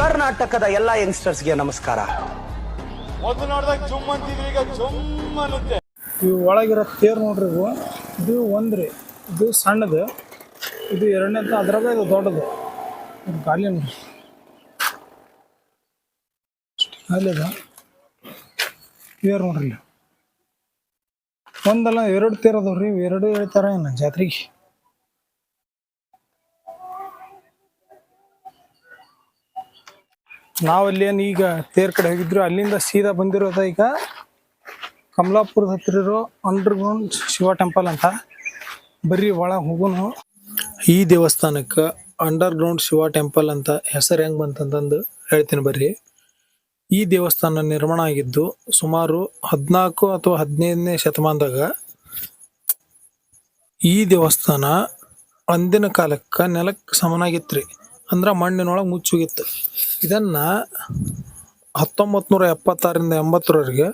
ಕರ್ನಾಟಕದ ಎಲ್ಲಾ ಯಂಗ್ಸ್ಟರ್ಸ್ಗೆ ನಮಸ್ಕಾರ. ಮೊದಲು ನೋಡಿದಾಗ ಜುಮ್ ಈಗ ಜುಮ್ ಅನ್ನುತ್ತೆ. ಇವು ಒಳಗಿರೋ ತೇರು ನೋಡ್ರಿ ಇವು ಇದು ಒಂದ್ರಿ. ಇದು ಸಣ್ಣದು. ಇದು ಎರಡನೇದು ಅದ್ರಾಗ ಇದು ದೊಡ್ಡದು. ಇದು ಗಾಲಿ ನೋಡ್ರಿ ಗಾಲಿ ಅದ. ತೇರು ನೋಡ್ರಿ ಇಲ್ಲಿ. ಒಂದಲ್ಲ ಎರಡು ತೇರು ಅದಾವ್ರಿ. ಇವು ಎರಡು ಹೇಳ್ತಾರ ಏನು ಜಾತ್ರೆಗೆ? ನಾವಲ್ಲಿ ಏನು ಈಗ ತೇರ್ ಕಡೆ ಹೋಗಿದ್ರು, ಅಲ್ಲಿಂದ ಸೀದಾ ಬಂದಿರೋದ ಈಗ ಕಮಲಾಪುರದ ಹತ್ರ ಇರೋ ಅಂಡರ್ಗ್ರೌಂಡ್ ಶಿವ ಟೆಂಪಲ್ ಅಂತ. ಬರೀ ಒಳಗೆ ಹೋಗೋನು. ಈ ದೇವಸ್ಥಾನಕ್ಕೆ ಅಂಡರ್ಗ್ರೌಂಡ್ ಶಿವ ಟೆಂಪಲ್ ಅಂತ ಹೆಸರು ಹೆಂಗ್ ಬಂತಂತಂದು ಹೇಳ್ತೀನಿ ಬರ್ರಿ. ಈ ದೇವಸ್ಥಾನ ನಿರ್ಮಾಣ ಆಗಿದ್ದು ಸುಮಾರು ಹದಿನಾಲ್ಕು ಅಥವಾ ಹದಿನೈದನೇ ಶತಮಾನದಾಗ ಈ ದೇವಸ್ಥಾನ ಅಂದಿನ ಕಾಲಕ್ಕೆ ನೆಲಕ್ಕೆ ಸಮನಾಗಿತ್ರಿ. ಅಂದ್ರೆ ಮಣ್ಣಿನೊಳಗೆ ಮುಚ್ಚೋಗಿತ್ತು. ಇದನ್ನ ಹತ್ತೊಂಬತ್ತು ನೂರ ಎಪ್ಪತ್ತಾರರಿಂದ ಎಂಬತ್ತರವರೆಗೆ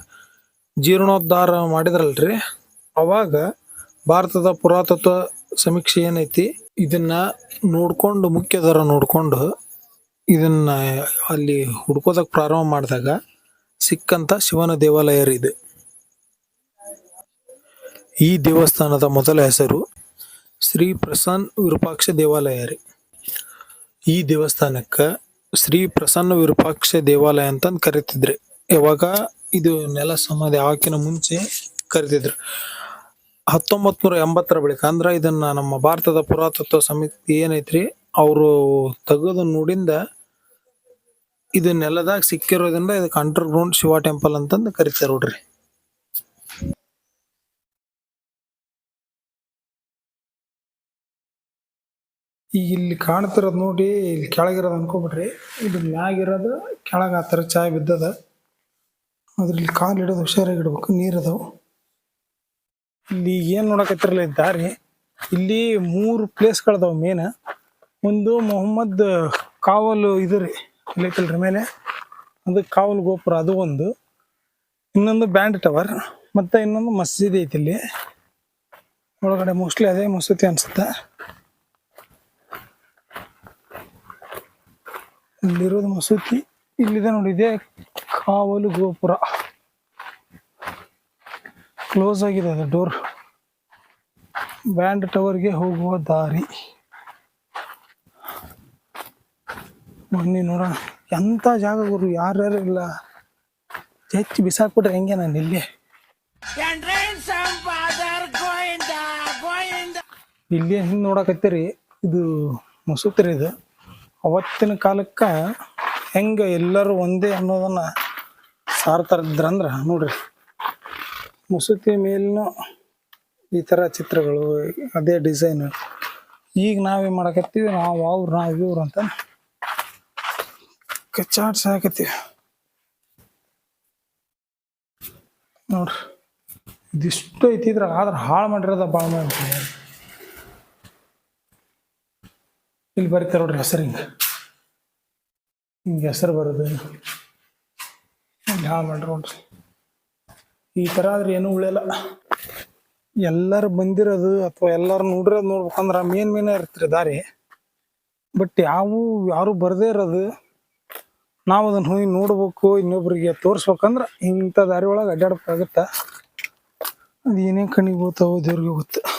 ಜೀರ್ಣೋದ್ಧಾರ ಮಾಡಿದ್ರಲ್ರಿ. ಅವಾಗ ಭಾರತದ ಪುರಾತತ್ವ ಸಮೀಕ್ಷೆ ಏನೈತಿ? ಇದನ್ನ ನೋಡ್ಕೊಂಡು ಮುಖ್ಯ ದರ ನೋಡ್ಕೊಂಡು ಇದನ್ನ ಅಲ್ಲಿ ಹುಡ್ಕೋದಕ್ಕೆ ಪ್ರಾರಂಭ ಮಾಡಿದಾಗ ಸಿಕ್ಕಂತ ಶಿವನ ದೇವಾಲಯ ರೀ ಇದು. ಈ ದೇವಸ್ಥಾನದ ಮೊದಲ ಹೆಸರು ಶ್ರೀ ಪ್ರಸನ್ನ ವಿರೂಪಾಕ್ಷ ದೇವಾಲಯ ರೀ ಈ ದೇವಸ್ಥಾನಕ್ಕೆ ಶ್ರೀ ಪ್ರಸನ್ನ ವಿರೂಪಾಕ್ಷ ದೇವಾಲಯ ಅಂತಂದು ಕರಿತಿದ್ರಿ. ಯಾವಾಗ ಇದು ನೆಲ ಸಮಾಧಿ ಆಕಿನ ಮುಂಚೆ ಕರಿತಿದ್ರು. ಹತ್ತೊಂಬತ್ ನೂರ ಎಂಬತ್ತರ ಬಳಿಕ ಅಂದ್ರೆ ಇದನ್ನ ನಮ್ಮ ಭಾರತದ ಪುರಾತತ್ವ ಸಮಿತಿ ಏನೈತ್ರಿ, ಅವರು ತೆಗೆದು ನೋಡಿಂದ ಇದು ನೆಲದಾಗ ಸಿಕ್ಕಿರೋದ್ರಿಂದ ಇದಕ್ಕೆ ಅಂಡರ್ ಗ್ರೌಂಡ್ ಶಿವ ಟೆಂಪಲ್ ಅಂತಂದು ಕರಿತಾರೆ ನೋಡ್ರಿ. ಈಗ ಇಲ್ಲಿ ಕಾಣ್ತಿರೋದು ನೋಡಿ ಇಲ್ಲಿ ಕೆಳಗಿರೋದು ಅನ್ಕೊಬಿಟ್ರಿ ಇದು ಮ್ಯಾಗಿರೋದು ಕೆಳಗೆ ಆ ಥರ ಚಾಯ್ ಬಿದ್ದದ. ಅದ್ರಲ್ಲಿ ಕಾಲು ಇಡೋದು ಹುಷಾರಾಗಿ ಇಡ್ಬೇಕು ನೀರದವು. ಇಲ್ಲಿ ಏನು ನೋಡಕತ್ತಿರಲ್ಲ ದಾರಿ, ಇಲ್ಲಿ ಮೂರು ಪ್ಲೇಸ್ಗಳದಾವ ಮೇನ್ ಒಂದು ಮೊಹಮ್ಮದ್ ಕಾವಲು ಇದು ರೀ ಇಲ್ಲೈತಲ್ರಿ ಮೇಲೆ. ಅದು ಕಾವಲು ಗೋಪುರ, ಅದು ಒಂದು. ಇನ್ನೊಂದು ಬ್ಯಾಂಡ್ ಟವರ್, ಮತ್ತೆ ಇನ್ನೊಂದು ಮಸೀದಿ ಐತಿ ಇಲ್ಲಿ. ಒಳಗಡೆ ಮೋಸ್ಟ್ಲಿ ಅದೇ ಮಸೂತಿ ಅನ್ಸುತ್ತೆ. ಇಲ್ಲಿರೋದು ಮಸೂತಿ, ಇಲ್ಲಿದೆ ನೋಡಿ, ಇದೆ ಕಾವಲು ಗೋಪುರ. ಕ್ಲೋಸ್ ಆಗಿದೆ ಅದು ಡೋರ್ ಬ್ಯಾಂಡ್ ಟವರ್ಗೆ ಹೋಗುವ ದಾರಿ. ಬನ್ನಿ ನೋಡೋಣ. ಎಂಥ ಜಾಗ ಗುರು, ಯಾರ್ಯಾರು ಇಲ್ಲ? ಹೆಚ್ಚು ಬಿಸಾಕ್ಬಿಟ್ರೆ ಹೆಂಗೆ ನಾನು ಇಲ್ಲಿ? ಇಲ್ಲಿ ಹಿಂಗ್ ನೋಡಕತ್ತೀರಿ? ಇದು ಮಸೂತಿ ರೀ ಇದು. ಅವತ್ತಿನ ಕಾಲಕ್ಕೆ ಹೆಂಗೆ ಎಲ್ಲರೂ ಒಂದೇ ಅನ್ನೋದನ್ನ ಸಾರ್ತಾರಿದ್ರಂದ್ರೆ ನೋಡ್ರಿ. ಮುಸುತಿ ಮೇಲಿನ ಈ ಥರ ಚಿತ್ರಗಳು, ಅದೇ ಡಿಸೈನ್ ಈಗ ನಾವೇನು ಮಾಡಕತ್ತೀವಿ? ನಾವು ಅವ್ರು, ನಾವು ಇವ್ರು ಅಂತ. ಕಚ್ಚಾಡ್ಸ ಹಾಕತ್ತೀವಿ. ನೋಡ್ರಿ. ಇದಿಷ್ಟು ಐತಿ ಇದ್ರಾಗ, ಆದ್ರೆ ಹಾಳು ಮಾಡಿರೋದ ಭಾಳ ಮಾಡಿ ಇಲ್ಲಿ ಬರ್ತಾರೆ ನೋಡ್ರಿ ಹೆಸರು ಹಿಂಗೆ. ಹಿಂಗೆ ಹೆಸರು ಬರೋದು. ಹಾಳು ಮಾಡ್ರಿ ನೋಡ್ರಿ. ಈ ಥರ ಆದ್ರೆ ಏನೂ ಉಳಿಯಲ್ಲ. ಎಲ್ಲರೂ ಬಂದಿರೋದು ಅಥವಾ ಎಲ್ಲರೂ ನೋಡಿರೋದು ನೋಡ್ಬೇಕಂದ್ರೆ ಮೇನ್ ಮೇನ ಇರ್ತೀರಿ ದಾರಿ. ಬಟ್ ಯಾವ ಯಾರು ಬರದೇ ಇರೋದು. ನಾವು ಅದನ್ನ ಹೋಗಿ ನೋಡ್ಬೇಕು, ಇನ್ನೊಬ್ರಿಗೆ ತೋರಿಸ್ಬೇಕಂದ್ರೆ ಇಂಥ ದಾರಿ ಒಳಗೆ ಅಡ್ಡಾಡ್ಬೇಕಾಗತ್ತ. ಅದು ಏನೇನು ಕಣ್ಣಿಗೆ ಹೋಗ್ತಾವೋ ದೇವ್ರಿಗೆ ಗೊತ್ತು.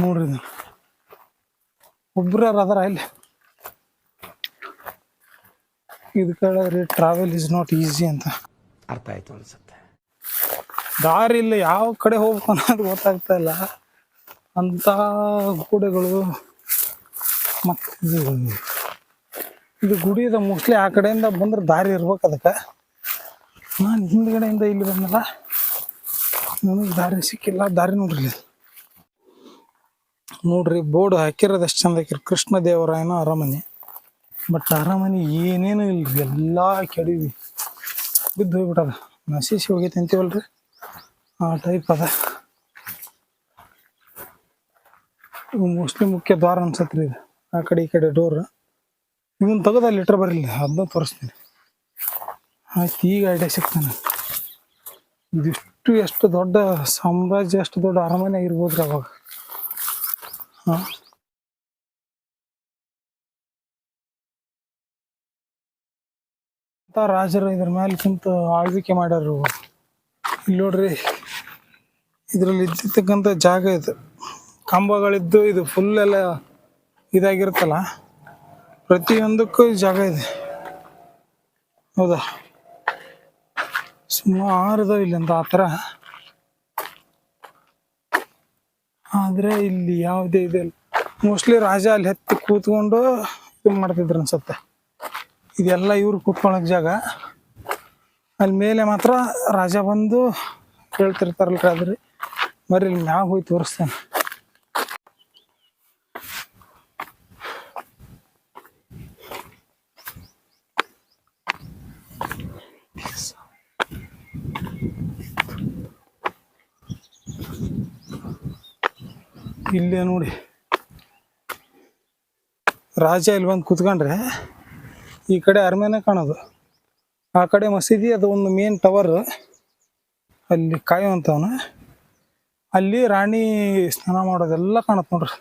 ನೋಡ್ರಿ ಇದು ಒಬ್ರು ಅದರ ಇಲ್ಲಿ? ಇದು ಕೇಳಿದ್ರಿ ಟ್ರಾವೆಲ್ ಇಸ್ ನಾಟ್ ಈಸಿ ಅಂತ. ಅರ್ಥ ಆಯ್ತು ಅನ್ಸುತ್ತೆ. ದಾರಿ ಇಲ್ಲ ಯಾವ ಕಡೆ ಹೋಗ್ಬೇಕು ಅನ್ನೋದು ಗೊತ್ತಾಗ್ತಾ ಇಲ್ಲ. ಅಂತ ಗೋಡೆಗಳು ಮತ್ತು ಇದು ಇದು ಗುಡಿ ಇದೆ ಮೋಸ್ಟ್ಲಿ ಆ ಕಡೆಯಿಂದ ಬಂದ್ರೆ ದಾರಿ ಇರ್ಬೇಕು ಅದಕ್ಕೆ. ನಾನು ಹಿಂದ್ಗಡೆಯಿಂದ ಇಲ್ಲಿ ಬಂದಲ್ಲ ನನಗೆ ದಾರಿ ಸಿಕ್ಕಿಲ್ಲ. ದಾರಿ ನೋಡ್ರಿ. ನೋಡ್ರಿ, ಬೋರ್ಡ್ ಹಾಕಿರೋದು ಎಷ್ಟು ಚಂದ ಹಾಕಿರಿ ಕೃಷ್ಣ ದೇವರಾಯನ ಅರಮನೆ. ಬಟ್ ಅರಮನೆ ಏನೇನು ಇಲ್ರಿ, ಎಲ್ಲ ಕೆಡವಿ. ಬಿದ್ದು ಹೋಗ್ಬಿಟ್ಟದ. ನಶಿಸಿ ಹೋಗೈತೆ ಅಂತೀವಲ್ರಿ? ಆ ಟೈಪ್ ಅದ. ಮೋಸ್ಟ್ಲಿ ಮುಖ್ಯ ದ್ವಾರ ಅನ್ಸತ್ರಿ ಇದು. ಆ ಕಡೆ ಈ ಕಡೆ ಡೋರ್ ಇವನ್ ತೆಗೆದ ಲೆಟ್ರ್ ಬರಲಿಲ್ಲ. ಅದನ್ನ ತೋರಿಸ್ತೀನಿ. ಆಯ್ತು, ಈಗ ಐಡಿಯಾ ಸಿಗ್ತಾನೆ ಇದಿಷ್ಟು ಎಷ್ಟು ದೊಡ್ಡ ಸಾಮ್ರಾಜ್ಯ ಎಷ್ಟು ದೊಡ್ಡ ಅರಮನೆ ಆಗಿರ್ಬೋದ್ರಿ ಅವಾಗ. ಹಾಂ ರಾಜರು ಇದ್ರ ಮೇಲೆ ಕುಂತು ಆಳ್ವಿಕೆ ಮಾಡ್ಯಾರ. ಇಲ್ಲಿ ನೋಡ್ರಿ, ಇದರಲ್ಲಿ ಇದ್ದಿರ್ತಕ್ಕಂಥ ಜಾಗ ಇದು. ಕಂಬಗಳಿದ್ದು ಇದು ಫುಲ್ ಎಲ್ಲ ಇದಾಗಿರುತ್ತಲ್ಲ, ಪ್ರತಿಯೊಂದಕ್ಕೂ ಜಾಗ ಇದೆ. ಹೌದಾ? ಸುಮಾರು ಇಲ್ಲಿ ಅಂತ ಆ ಥರ ಆದರೆ ಇಲ್ಲಿ ಯಾವುದೇ ಇದೆ ಮೋಸ್ಟ್ಲಿ ರಾಜ ಅಲ್ಲಿ ಹತ್ತಿ ಕೂತ್ಕೊಂಡು ಇದು ಮಾಡ್ತಿದ್ರು ಅನ್ಸುತ್ತೆ. ಇದೆಲ್ಲ ಇವ್ರು ಕೂತ್ಕೊಳ್ಳೋಕೆ ಜಾಗ. ಅಲ್ಲಿ ಮೇಲೆ ಮಾತ್ರ ರಾಜ ಬಂದು ಹೇಳ್ತಿರ್ತಾರಲ್ರಿ ಅದ್ರಿ ಬರ್ರಿ ಇಲ್ಲಿ ಮ್ಯಾಗ ಹೋಗಿ ತೋರಿಸ್ತೇನೆ. ಇಲ್ಲೇ ನೋಡಿ. ರಾಜ ಇಲ್ಲಿ ಬಂದು ಕೂತ್ಕೊಂಡ್ರೆ ಈ ಕಡೆ ಅರಮನೆ ಕಾಣೋದು. ಆ ಕಡೆ ಮಸೀದಿ, ಅದು ಒಂದು ಮೇನ್ ಟವರ್ ಅಲ್ಲಿ ಕಾಯುವಂಥವನ. ಅಲ್ಲಿ ರಾಣಿ ಸ್ನಾನ ಮಾಡೋದೆಲ್ಲ ಕಾಣುತ್ತೆ ನೋಡ್ರಿ.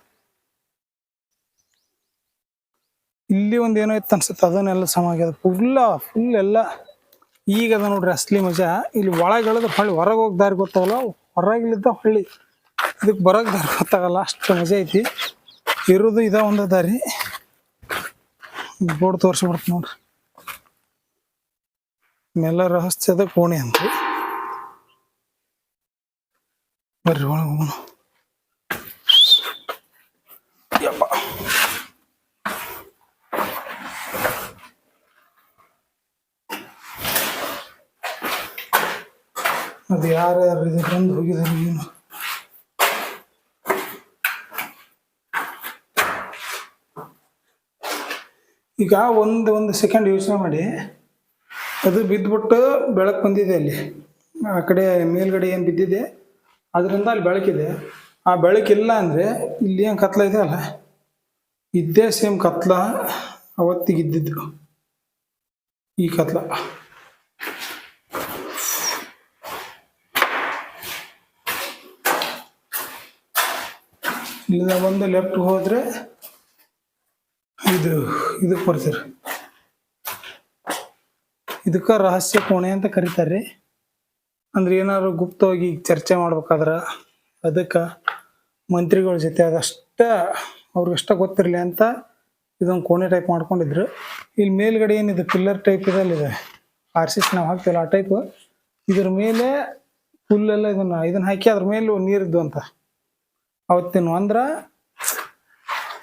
ಇಲ್ಲಿ ಒಂದು ಏನೋ ಇತ್ತು ಅನ್ಸುತ್ತೆ, ಅದನ್ನೆಲ್ಲ ಸಮಾಗ್ಯದ ಫುಲ್ಲ ಫುಲ್ ಎಲ್ಲ ಈಗ ಅದ ನೋಡ್ರಿ, ಅಸ್ಲಿ ಮಜಾ. ಇಲ್ಲಿ ಒಳಗಿಳಿದ್ರೆ ಹೊಳ್ಳಿ, ಹೊರಗೆ ಹೋಗಿ ದಾರಿ ಗೊತ್ತಾಗಲ್ಲ ಹೊರಗಿಲಿದ್ದ ಹೊಳ್ಳಿ. ಇದಕ್ಕೆ ಬರೋಕೆ ದಾರಿ ಗೊತ್ತಾಗಲ್ಲ, ಅಷ್ಟು ಮಜಾ ಐತಿ. ಇರೋದು ಇದ ಒಂದು ದಾರಿ. ಬೋರ್ಡ್ ತೋರಿಸ್ಬಿಡ್ತು ನೋಡ್ರಿ. ನೆಲ ರಹಸ್ಯದ ಕೋಣೆ ಅಂತ. ಬರ್ರಿ ಒಳಗೆ ಹೋಗೋಣ. ಅದು ಯಾರ್ಯಾರು ಇದು ಬಂದು ಹೋಗಿದ್ದಾರೆ ಏನು? ಈಗ ಒಂದು ಒಂದು ಸೆಕೆಂಡ್ ಯೋಚನೆ ಮಾಡಿ. ಅದು ಬಿದ್ದುಬಿಟ್ಟು ಬೆಳಕು ಬಂದಿದೆ ಅಲ್ಲಿ. ಆ ಕಡೆ ಮೇಲ್ಗಡೆ ಏನು ಬಿದ್ದಿದೆ, ಅದರಿಂದ ಅಲ್ಲಿ ಬೆಳಕಿದೆ. ಆ ಬೆಳಕಿಲ್ಲ ಅಂದರೆ ಇಲ್ಲಿ ಏನು ಕತ್ಲ ಇದೆ ಅಲ್ಲ? ಇದ್ದೇ ಸೇಮ್ ಕತ್ಲ ಅವತ್ತಿಗೆ ಇದ್ದಿದ್ದು. ಈ ಕತ್ಲ. ಇಲ್ಲಿಂದ ಒಂದು ಲೆಫ್ಟ್ ಹೋದರೆ ಇದು ಇದಕ್ಕೆ ಬರ್ತೀರಿ ಇದಕ್ಕೆ ರಹಸ್ಯ ಕೋಣೆ ಅಂತ ಕರೀತಾರೆ ಅಂದ್ರೆ ಏನಾದ್ರು ಗುಪ್ತವಾಗಿ ಚರ್ಚೆ ಮಾಡ್ಬೇಕಾದ್ರೆ ಅದಕ್ಕೆ ಮಂತ್ರಿಗಳ ಜೊತೆ ಅದಷ್ಟ ಅವ್ರಿಗಷ್ಟ ಗೊತ್ತಿರಲಿ ಅಂತ ಇದೊಂದು ಕೋಣೆ ಟೈಪ್ ಮಾಡ್ಕೊಂಡಿದ್ರು. ಇಲ್ಲಿ ಮೇಲ್ಗಡೆ ಏನಿದೆ ಪಿಲ್ಲರ್ ಟೈಪ್ ಇದೆ. ಅಲ್ಲಿದೆ ಆರ್ ಸಿ ನಾವು ಹಾಕ್ತೀವಲ್ಲ ಆ ಟೈಪ್ ಇದ್ರ ಮೇಲೆ ಫುಲ್ಲೆಲ್ಲ ಇದನ್ನ ಇದನ್ನ ಹಾಕಿ ಅದ್ರ ಮೇಲೆ ನೀರಿದ್ದು ಅಂತ. ಅವತ್ತಿನ ಅಂದ್ರೆ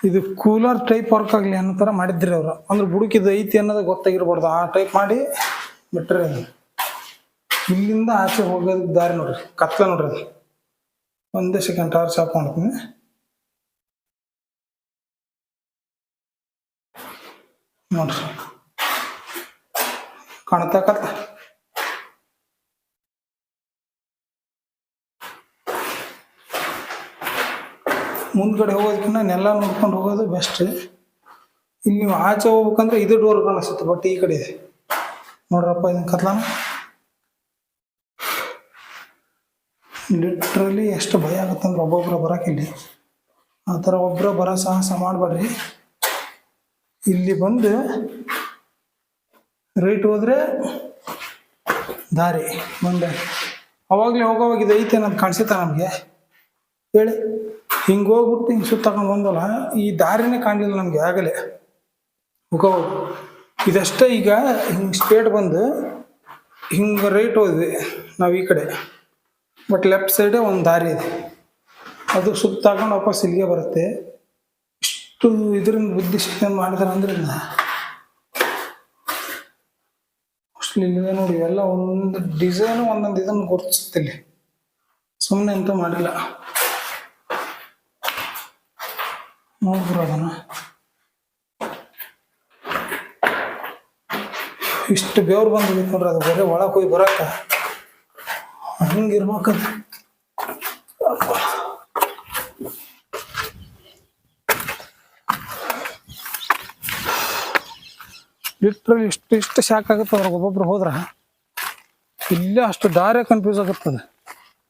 ಇದು ಕೂಲರ್ ಟೈಪ್ ವರ್ಕ್ ಆಗಲಿ ಅನ್ನೋ ಥರ ಮಾಡಿದ್ರಿ ಅವರು. ಅಂದ್ರೆ ಬುಡುಕಿದು ಐತಿ ಅನ್ನೋದು ಗೊತ್ತಾಗಿರ್ಬಾರ್ದು. ಆ ಟೈಪ್ ಮಾಡಿ ಬಿಟ್ಟರೆ ಅದು. ಇಲ್ಲಿಂದ ಆಚೆ ಹೋಗೋದಕ್ಕೆ ದಾರಿ ನೋಡ್ರಿ. ಕತ್ಲ ನೋಡ್ರಿ ಅದು. ಒಂದೇ ಸೆಕೆಂಡ್ ಟಾರ್ಚ್ ಆಫ್ ಮಾಡ್ತೀನಿ ನೋಡ್ರಿ. ಕಾಣುತ್ತಾ ಕತ್ಲ ಮುಂದ್ಗಡೆ ಹೋಗೋದಕ್ಕಿಂತ ನೆಲ ನೋಡ್ಕೊಂಡು ಹೋಗೋದು ಬೆಸ್ಟ್ ಇಲ್ಲಿ ನೀವು ಆಚೆ ಹೋಗ್ಬೇಕಂದ್ರೆ ಇದು ಡೋರ್ ಕಾಣಿಸುತ್ತೆ ಬಟ್ ಈ ಕಡೆ ಇದೆ. ನೋಡ್ರಪ್ಪ ಇದನ್ನ ಕತ್ಲಾನ. ಲಿಟ್ರಲಿ ಎಷ್ಟು ಭಯ ಆಗುತ್ತಂದ್ರೆ ಒಬ್ಬೊಬ್ಬರ ಬರೋಕ್ಕಿಲ್ಲಿ ಆ ಥರ ಒಬ್ಬರ ಬರೋ ಸಾಹಸ ಮಾಡಬೇಡ್ರಿ. ಇಲ್ಲಿ ಬಂದು ರೈಟ್ ಹೋದ್ರೆ ದಾರಿ. ಮುಂದೆ ಅವಾಗಲೇ ಹೋಗೋವಾಗ ಇದು ಐತೆ ಅನ್ನೋದು ಕಾಣಿಸುತ್ತಾ ನಮಗೆ? ಹೇಳಿ. ಹಿಂಗೆ ಹೋಗ್ಬಿಟ್ಟು ಹಿಂಗೆ ಸುತ್ತಕೊಂಡು ಬಂದಲ್ಲ, ಈ ದಾರಿನೇ ಕಾಣಲಿಲ್ಲ ನಮಗೆ ಆಗಲೇ. ಹೋಗೋವಾಗ ಇದಷ್ಟೇ ಈಗ ಹಿಂಗೆ ಸ್ಟ್ರೇಟ್ ಬಂದು ಹಿಂಗೆ ರೈಟ್ ಹೋದ್ವಿ ನಾವು ಈ ಕಡೆ. ಬಟ್ ಲೆಫ್ಟ್ ಸೈಡೇ ಒಂದು ದಾರಿ ಇದೆ. ಅದು ಸುತ್ತಾಕೊಂಡು ವಾಪಸ್ ಇಲ್ಲಿಗೆ ಬರುತ್ತೆ. ಇಷ್ಟು ಇದರಿಂದ ಬುದ್ಧಿಶಕ್ತಿ ಮಾಡಿದಾರೆ ಅಂದ್ರೆ ಇಲ್ಲಿದೆ ನೋಡಿ, ಎಲ್ಲ ಒಂದೊಂದು ಡಿಸೈನು ಒಂದೊಂದು ಇದನ್ನು ಗುರುತಿಸುತ್ತಿಲ್ಲ ಸುಮ್ಮನೆ ಅಂತೂ ಮಾಡಿಲ್ಲ. ನೋಡ್ಬಿಡು ಅದನ್ನು ಇಷ್ಟು ಬೆವ್ರು ಬಂದಿದೆ ನೋಡ್ರಿ, ಅದು ಬರೀ ಒಳಗೆ ಹೋಗಿ ಬರಕ್ಕ. ಹಂಗಿರ್ಬೇಕದು ಲಿಟ್ರಲಿ ಇಷ್ಟು ಇಷ್ಟು ಶಾಕ್ ಆಗುತ್ತೆ ಅವ್ರಿಗೆ ಒಬ್ಬೊಬ್ರು ಹೋದ್ರೆ. ಇಲ್ಲೇ ಅಷ್ಟು ದಾರಿ ಕನ್ಫ್ಯೂಸ್ ಆಗುತ್ತದೆ.